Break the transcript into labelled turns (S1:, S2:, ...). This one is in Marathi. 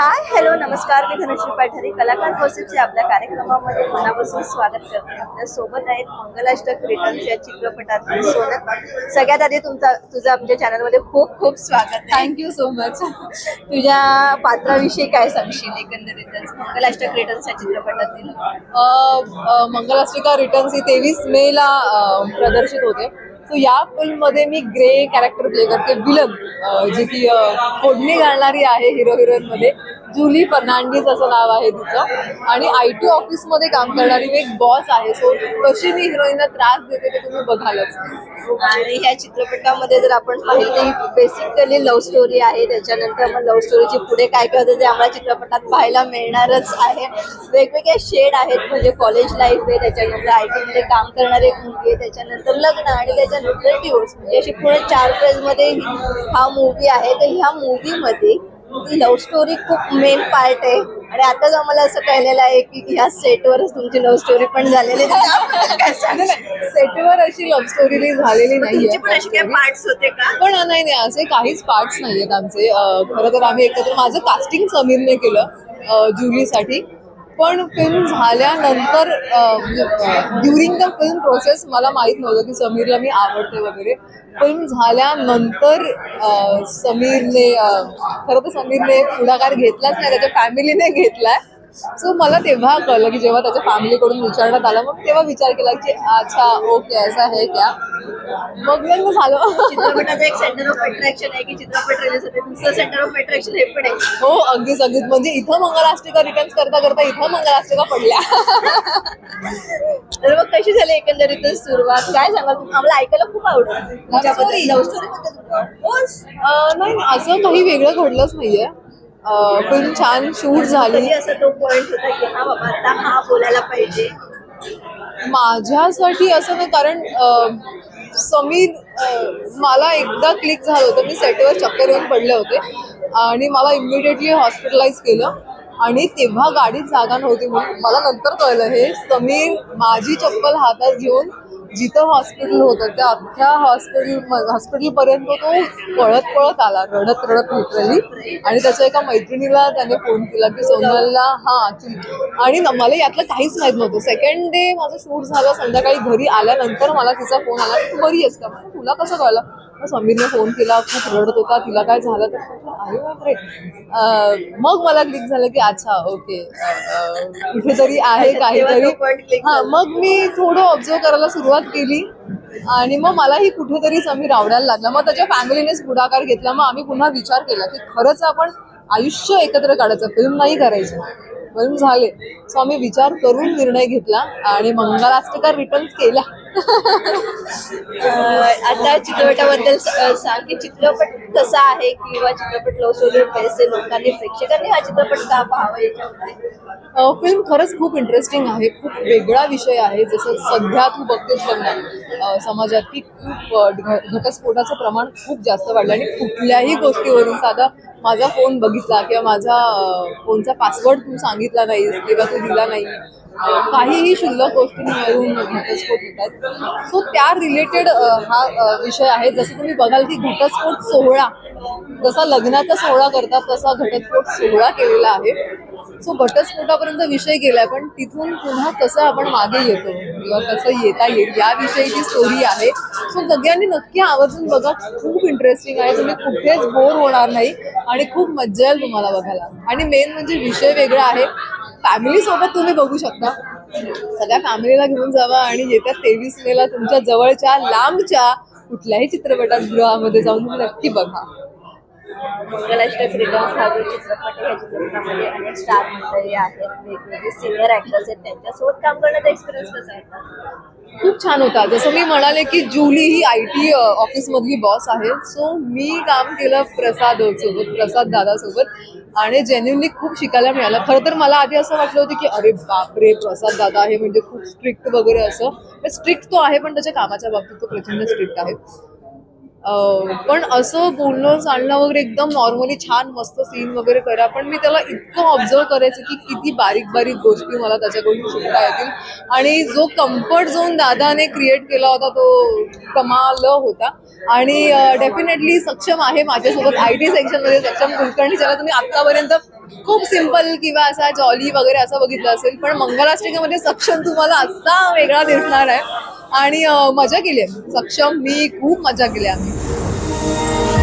S1: हाय हॅलो नमस्कार. मी धनश्री पाठारी कलाकार गोसिपचे आपल्या कार्यक्रमामध्ये मनापासून स्वागत करते. आपल्यासोबत आहेत मंगलाष्टक रिटर्न्स या चित्रपटातील सोनत सगळ्यात आधी तुमचा तुझं आमच्या चॅनलमध्ये खूप खूप स्वागत
S2: थँक्यू सो मच
S1: तुझ्या पात्राविषयी काय सांगशील एकंदरीतच मंगलाष्टक रिटर्न्स या चित्रपटातील?
S2: मंगलाष्टिका रिटर्न्स ही तेवीस मे ला अ, प्रदर्शित होते. सो या फिल्ममध्ये मी ग्रे कॅरेक्टर प्ले करते विलन जी की फोडणी घालणारी आहे हिरो हिरोईनमध्ये जुली फर्नांडिस असं नाव आहे तिचं. आणि आय टी ऑफिसमध्ये काम करणारी मी एक बॉस आहे. सो कशी मी हिरोईनला त्रास देते ते तुम्ही बघालच.
S1: आणि ह्या चित्रपटामध्ये जर आपण पाहिलं तर बेसिकली लव्ह स्टोरी आहे. त्याच्यानंतर मग लव्ह स्टोरीची पुढे काय काय होतं ते आम्हाला चित्रपटात पाहायला मिळणारच आहे. वेगवेगळे शेड आहेत म्हणजे कॉलेज लाईफ आहे त्याच्यानंतर आय टीमध्ये काम करणारी एक मुलगी आहे त्याच्यानंतर लग्न आणि त्याच्या डिवोर्स म्हणजे अशी पुढे चारमध्ये हा मूवी आहे. तर ह्या मूवीमध्ये लव्ह स्टोरी खूप मेन पार्ट आहे. आणि आताच आम्हाला असं कळलेलं आहे की ह्या सेटवरच तुमची लव्ह स्टोरी पण झालेली?
S2: सेटवर अशी लव्ह स्टोरी झालेली
S1: तुमचे पण असे काही
S2: नाहीये
S1: पार्ट्स होते का?
S2: पण नाही नाही असे काहीच पार्ट्स नाहीयेत आमचे. अं, खरं तर आम्ही एकत्र माझं कास्टिंग समीरने केलं जुलीसाठी पण फिल्म झाल्यानंतर ड्युरिंग द फिल्म प्रोसेस मला माहीत नव्हतं की समीरला मी आवडते वगैरे. फिल्म झाल्यानंतर समीरने खरं तर समीरने पुढाकार घेतलाच नाही त्याच्या फॅमिलीने घेतलाय. सो मला तेव्हा कळलं की जेव्हा त्याच्या फॅमिलीकडून विचारण्यात आलं मग तेव्हा विचार केला की अच्छा ओके ऐसा है क्या? मग लग्न झालं.
S1: चित्रपटाचं एक सेंटर ऑफ अट्रॅक्शन आहे की चित्रपट रिलीज होते. दुसरं सेंटर ऑफ अट्रॅक्शन हे पण आहे.
S2: हो अगदीच अगदीच. म्हणजे इथं मंगलाष्टिका रिटर्न्स करता करता इथं मंगलाष्टिका पडल्या.
S1: तर मग कशी झाली एकंदरीत सुरुवात? काय सांगाल आम्हाला ऐकायला खूप आवडतं
S2: नाही नाही, असं काही वेगळं घडलंच नाहीये. फिल्म छान शूट झाली.
S1: असा तो पॉइंट होता की हा बाबा आता हा बोलायला पाहिजे.
S2: माझ्यासाठी असं नाही कारण समीर मला एकदा क्लिक झालं होतं. मी सेटवर चक्कर येऊन पडले होते. आणि मला इमिडिएटली हॉस्पिटलाइज केलं. आणि तेव्हा गाडीत जागा नव्हती म्हणून मला नंतर कळलं हे समीर माझी चप्पल हातात घेऊन जिथं हॉस्पिटल होतं त्या अख्ख्या हॉस्पिटल हॉस्पिटलपर्यंत तो पळत पळत आला रडत रडत लिटरली आणि त्याच्या एका मैत्रिणीला त्याने फोन केला की सोनलला हा आणि मला यातलं काहीच माहीत नव्हतं. सेकंड डे माझं शूट झालं संध्याकाळी घरी आल्यानंतर मला तिचा फोन आला तू बरी आहेस का? तुला कसं कळलं? समीरने फोन केला? खूप रडत होता. तिला काय झालं? तर अरे बापरे. मग मला क्लिक झालं की अच्छा ओके कुठेतरी आहे काहीतरी. हा. मग मी थोडं ऑब्झर्व करायला सुरुवात केली. आणि मग मलाही कुठेतरी समीर आवडायला लागला. मग त्याच्या फॅमिलीनेच पुढाकार घेतला. मग आम्ही पुन्हा विचार केला की खरंच आपण आयुष्य एकत्र काढायचं फिल्म नाही करायचं. फिल्म झाले. सो आम्ही विचार करून निर्णय घेतला. आणि मंगलाष्टका रिटर्न्स केला
S1: आता चित्रपटाबद्दल सांग की चित्रपट कसा आहे किंवा चित्रपट लव स्टोरी पैसे लोकांनी प्रेक्षकांनी हा चित्रपट का पाहावा याच्यामध्ये
S2: फिल्म खरंच खूप इंटरेस्टिंग आहे. खूप वेगळा विषय आहे. जसं सध्या तू बघतेस बघणार समाजात की खूप घटस्फोटाचं प्रमाण खूप जास्त वाढलं आणि कुठल्याही गोष्टीवरून साधा माझा फोन बघितला किंवा माझा फोनचा पासवर्ड तू सांगितला नाहीस किंवा तू दिला नाही काहीही शुल्लक गोष्टींवरून घटस्फोट होतात. सो त्या रिलेटेड हा विषय आहे. जसं तुम्ही बघाल की घटस्फोट सोहळा जसा लग्नाचा सोहळा करतात तसा घटस्फोट सोहळा केलेला आहे. सो घटस्फोटापर्यंत विषय गेलाय पण तिथून पुन्हा कसं आपण मागे येतो? किंवा कसं येता येईल? याविषयीची स्टोरी आहे. सो सगळ्यांनी नक्की आवर्जून बघा. खूप इंटरेस्टिंग आहे. तुम्ही कुठेच बोर होणार नाही. आणि खूप मज्जा येईल तुम्हाला बघायला. आणि मेन म्हणजे विषय वेगळा आहे. फॅमिली सोबत तुम्ही बघू शकता. सगळ्या फॅमिलीला घेऊन जावा आणि येत्या तेवीस मेला तुमच्या जवळच्या लांबच्या कुठल्याही चित्रपटात गृहामध्ये जाऊन तुम्ही नक्की बघा.
S1: मंगलाष्टक रिटर्न्स हा जो चित्रपट आहे या चित्रपटामध्ये अनेक स्टार मंडळी आहेत. वेगवेगळे सिनियर आहेत. त्यांच्यासोबत काम करण्याचा एक्सपिरियन्स कसा आहे?
S2: खूप छान होता. जसं मी म्हणाले की जुली ही आय टी ऑफिस मधली बॉस आहे. सो मी काम केलं प्रसाद सोबत प्रसाद दादा सोबत आणि जेन्युनली खूप शिकायला मिळालं. खरं तर मला आधी असं वाटलं होतं की अरे बापरे प्रसाद दादा आहे म्हणजे खूप स्ट्रिक्ट वगैरे असं. स्ट्रिक्ट तो आहे पण त्याच्या कामाच्या बाबतीत तो प्रचंड स्ट्रिक्ट आहे. पण असं बोलणं चालणं वगैरे एकदम नॉर्मली छान मस्त सीन वगैरे करा. पण मी त्याला इतकं ऑब्झर्व करायचं की किती बारीक बारीक गोष्टी मला त्याच्याकडून शिकता येतील. आणि जो कम्फर्ट झोन दादाने क्रिएट केला होता तो कमाल होता. आणि डेफिनेटली सक्षम आहे माझ्यासोबत. आय टी सेक्शनमध्ये सक्षम कुलकर्णी ज्याला तुम्ही आत्तापर्यंत खूप सिंपल किंवा असा जॉली वगैरे असं बघितलं असेल. पण मंगलाष्टकीमध्ये सक्षम तुम्हाला असा वेगळा दिसणार आहे. आणि मजा केली आहे सक्षम मी खूप मजा केली आम्ही.